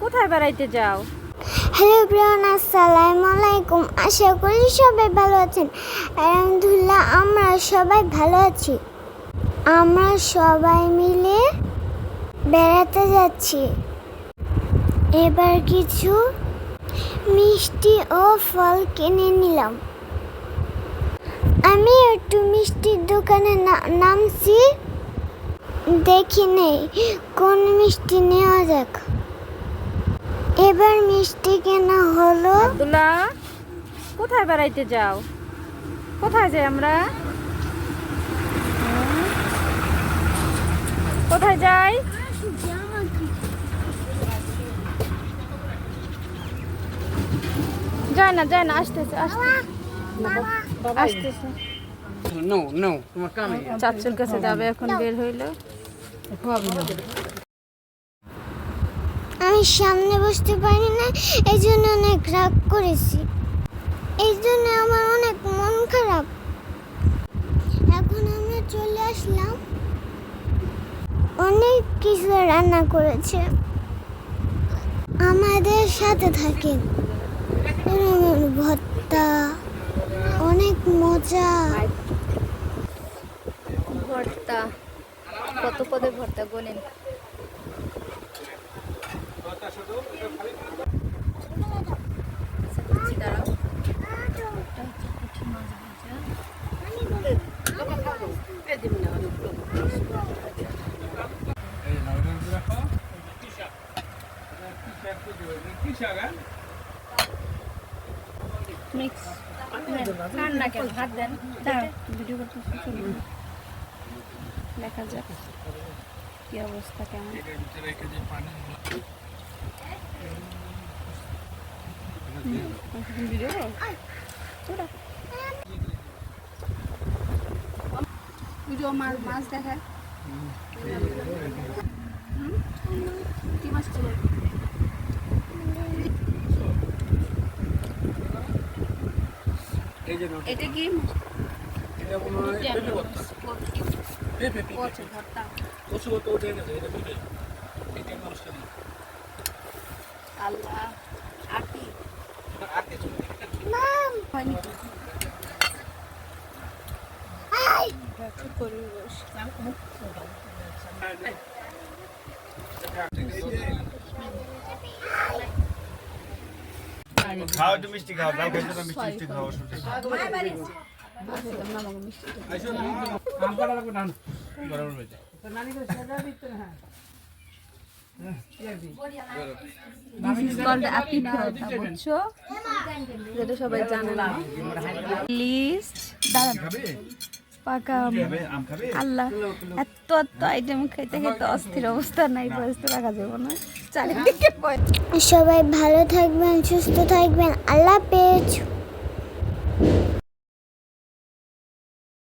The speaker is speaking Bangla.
কোথায় বেড়াইতে যাও? হ্যালো ব্রিয়ান আসসালামু আলাইকুম। আশা করি সবাই ভালো আছেন। আলহামদুলিল্লাহ আমরা সবাই ভালো আছি। আমরা সবাই মিলে বেড়াতে যাচ্ছি। এবার কিছু মিষ্টি ও ফল কিনে নিলাম। আমি একটু মিষ্টির দোকানে নামছি। দেখি নেই কোন মিষ্টি নেওয়া যাক। এবার মিষ্টি কেনা হলো। আব্দুল্লাহ কোথায় বেড়াইতে যাও? কোথায় যাই আমরা? কোথায় যাই? যায় না যায় না আসতেছে আসতেছে। আসতেছে। চাচুর কাছে যাবে এখন বের হইল। আমি সামনে বসতে পারি না এই জন্য অনেক রাগ করেছি। এই জন্য আমার অনেক মন খারাপ। এখন আমরা চলে আসলাম। অনেক কিছু রান্না করেছে। আমাদের সাথে থাকে ভর্তা মজা। ভর্তা। কত পদে ভর্তা গোনেন মিক্স। না কেন? ভাত দেন। ভিডিও করতে দেখা যাক কি অবস্থা কেমন? ভিডিও? ভিডিও মাছ মাছ দেখায় হুম? কি মাছ ছিল এই যে এটা কি? এটা কোনো পেঁপে ভর্তা। পেঁপে পেঁপে ভর্তা। কচু ভর্তা উঠে গেছে এটা পেঁপে। এটা মানুষটা নেই আল্লাহ আটি। কিছু নেই। হয়নি পরিবেশ? খাও একটু মিষ্টি খাও দাও খাইছো না মিষ্টি মিষ্টি খাও শুনতে সবাই জানে না লিস্ট পাকা আল্লাহ, এত এত আইটেম খেতে খেতে অস্থির অবস্থা, নাই পরিস্থিতি রাখা যাবে না। চারিদিকে সবাই ভালো থাকবেন, সুস্থ থাকবেন। আল্লাহ পেজ